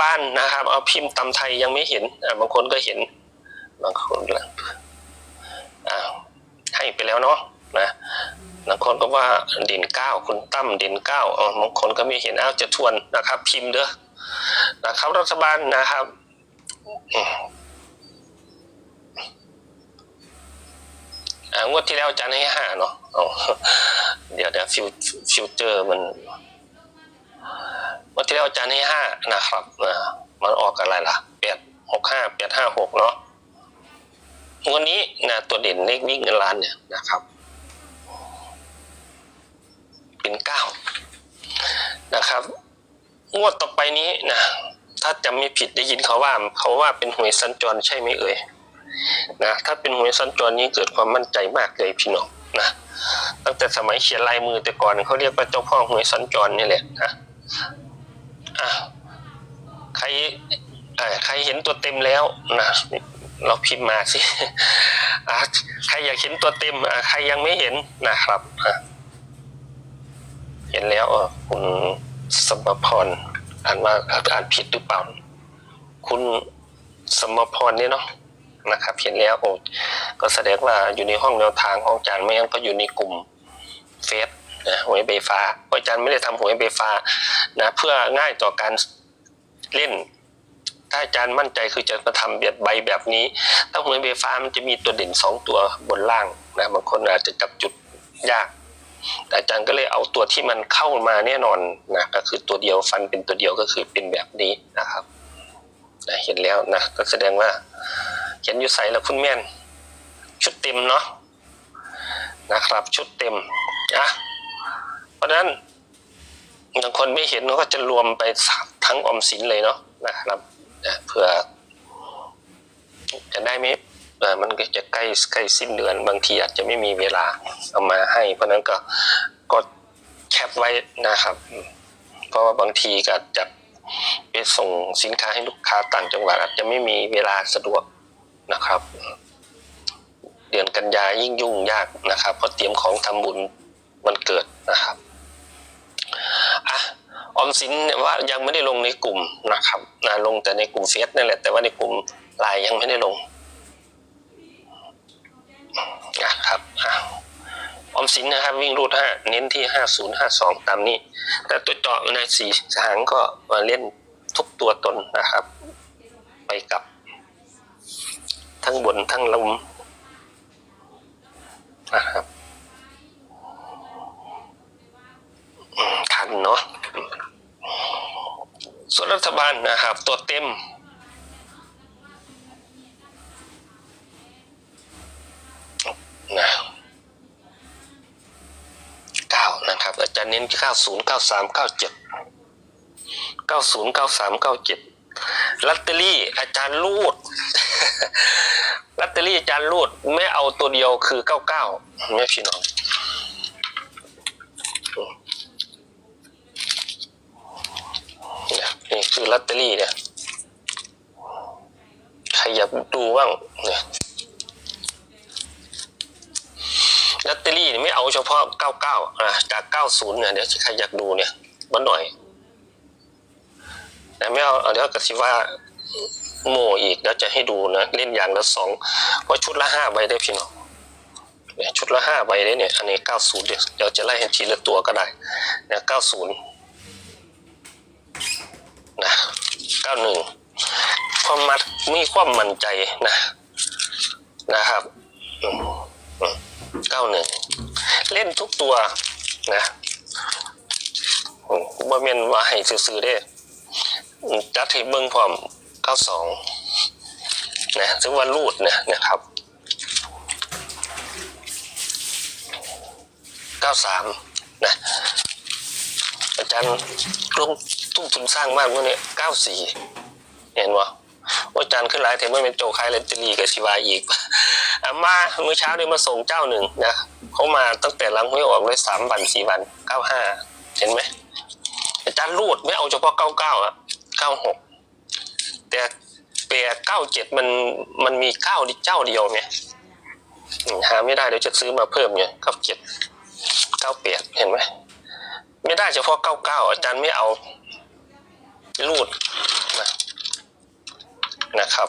บาลนะครับ เอาพิมพ์ตำไทยยังไม่เห็นบางคนก็เห็น บางคนละอ่าให้ไปแล้วเนาะนะบางคนก็ว่าเด่นเก้าคุณตั้มเด่นเก้าอ๋อบางคนก็ไม่เห็นอ้าวจะทวนนะครับ พิมพ์เด้อนะครับ รัฐบาลนะครับงวดที่แล้วอาจารย์ให้ห้าเนาะเดี๋ยวเดี๋ยวฟิวฟิวเจอร์มัน วันที่แล้วอาจารย์ให้ห้านะครับมันออกอะไรล่ะแปดหกห้าแปดห้าหกเนาะวันนี้นะตัวเด่นเลขวิ่งเงินล้านเนี่ยนะครับ เป็นเก้านะครับ งวดต่อไปนี้นะถ้าจำไม่ผิดได้ยินเขาว่าเขาว่าเป็นหวยสัญจรใช่ไหมเอ่ยนะถ้าเป็นหวยสัญจรนี้เกิดความมั่นใจมากเลยพี่น้องนะตั้งแต่สมัยเขียนลายมือแต่ก่อนเขาเรียกว่าเจ้าพ่อหวยสัญจรนี่แหละนะ อะใครอ่อใครเห็นตัวเต็มแล้วนะเราพิมพ์มาสิอะใครอยากเห็นตัวเต็มอะใครยังไม่เห็นนะครับอะเห็นแล้วเออคุณสมพรอ่านว่าอ่านผิดหรือเปล่า คุณสมพรนี่เนาะนะครับเห็นแล้วโอ้ก็แสดงว่าอยู่ในห้องแนวทางของอาจารย์ไม่งั้นก็อยู่ในกลุ่มเฟซ นะหวยเบฟ้าเพราะอาจารย์ไม่ได้ทำหวยเบฟ้านะเพื่อง่ายต่อการเล่น ถ้าอาจารย์มั่นใจคือจะมาทำแบบใบแบบนี้ ถ้าหวยเบฟ้ามันจะมีตัวเด่นสองตัวบนล่างนะบางคนอาจจะจับจุดยากแต่อาจารย์ก็เลยเอาตัวที่มันเข้ามาแน่นอนนะก็คือตัวเดียวฟันเป็นตัวเดียวก็คือเป็นแบบนี้นะครับนะเห็นแล้วนะก็แสดงว่าเห็นอยู่ใสแล้วคุณแม่น ชุดเต็มเนาะนะครับ ชุดเต็มอะ ราะฉะนั้นบางคนไม่เห็นก็จะรวมไปทั้งออมสินเลยเนาะนะครับนะเพื่อจะได้ไม่มันก็จะใกล้ใกล้สิ้นเดือน บางทีอาจจะไม่มีเวลาเอามาให้ เพราะนั้นก็ก็แคปไว้นะครับ เพราะว่าบางทีก็จะไปส่งสินค้าให้ลูกค้าต่างจังหวัดอาจจะไม่มีเวลาสะดวกนะครับ เดือนกันยายิ่งยุ่งยากนะครับเพราะเตรียมของทำบุญวันเกิดนะครับ ออมสินเนี่ยว่ายังไม่ได้ลงในกลุ่มนะครับนะลงแต่ในกลุ่มเฟซนั่นแหละแต่ว่าในกลุ่มไลน์ยังไม่ได้ลงนะครับอออมสินนะครับวิ่งรูดห้าเน้นที่ห้าศูนย์ห้าสองตามนี้ แต่ตัวเจาะในสี่หางก็มาเล่นทุกตัวตนนะครับ ไปกับ ทั้งบนทั้งลมนะครับ ทันเนาะส่วน รัฐบาลนะครับ ตัวเต็ม นะเก้านะครับ อาจารย์เน้นเก้าศูนย์เก้าสามเก้าเจ็ดเก้าศูนย์เก้าสามเก้าเจ็ดลอตเตอรี่อาจารย์รูดลอตเตอรี่อาจารย์รูดไม่เอาตัวเดียวคือเก้าเก้าไม่พี่น้อง เนี่ยือลอตเตอรี่เนี่ยใครอยากดูบ้างเนี่ยลอตเตอรี่นี่ไม่เอาเฉพาะ 99อะจาก 90 เนี่ยเดี๋ยวใครอยากดูเนี่ยมาหน่อยแต่ไม่เอาเดี๋ยวกสิว่าโมอีกเดี๋ยวจะให้ดูนะเล่นอย่างละสองเพราะชุดละห้าใบได้พี่น้องเนี่ยชุดละห้าใบได้เนี่ยอันนี้ 90เดี๋ยวเดี๋ยวจะไล่ให้ทีละตัวก็ได้เนี่ย90 นะเก้าหนึ่งความมัดมีความมั่นใจนะนะครับเก้าหนึ่งเล่นทุกตัวนะบ่เมนว่าให้ซื้อๆได้จัดให้เบิ้งพร้อมเก้าสองนะถึงว่ารูดเนี่ยนะครับเก้าสามนะอาจารย์ลง ทุ่มทุนสร้างบ้านเมื่อนี้เก้าสี่เห็นวะว่าจารย์ขึ้นหลายเทมไม่เป็นโจคายเลนตอรีกับชิวาอีกอะมาเมื่อเช้าเนี่ยมาส่งเจ้าหนึ่งนะเขามาตั้งแต่ลังห้วยออกเลยสามวันสี่วันเก้าห้าเห็นไหมอาจารย์รูดไม่เอาเฉพาะเก้าเก้าอะเก้าหกแต่แปดเก้าเจ็ดมันมันมีเก้าเจ้าเดียวไงหาไม่ได้เดี๋ยวจะซื้อมาเพิ่มไงเก้าเจ็ดเก้าแปดเห็นไหมไม่ได้เฉพาะเก้าเก้าอาจารย์ไม่เอา รูดนะนะครับ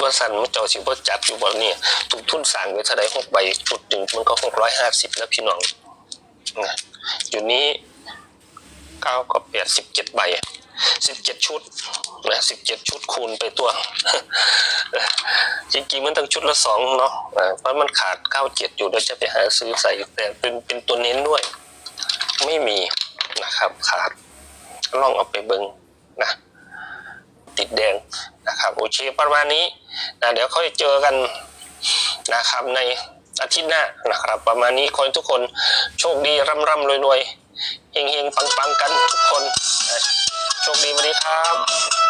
ว่าสันมันเจ้าสิบ่จัดอยู่บ่เนี่ยทุกทุนสั่งไว้เท่าใดหกใบจุดหนึ่งมันก็หกร้อยห้าสิบแล้วพี่น้องนะอยู่นี้เก้าก็แปดสิบเจ็ดใบสิบเจ็ดชุดนะสิบเจ็ดชุดคูณไปตัวจริงๆมันต้องชุดละสองเนาะเพราะมันขาดเก้าเจ็ดอยู่เดี๋ยวจะไปหาซื้อใส่แต่เป็นเป็นตัวเน้นด้วย ไม่มีนะครับขาด ลองเอาไปเบิงนะติดแดงนะครับโอเคประมาณนี้นะเดี๋ยวค่อยเจอกันนะครับในอาทิตย์หน้านะครับ ประมาณนี้คนทุกคนโชคดีร่ำร่ำรวยรวยเฮงเฮงปังปังกันทุกคน โชคดีสวัสดีครับ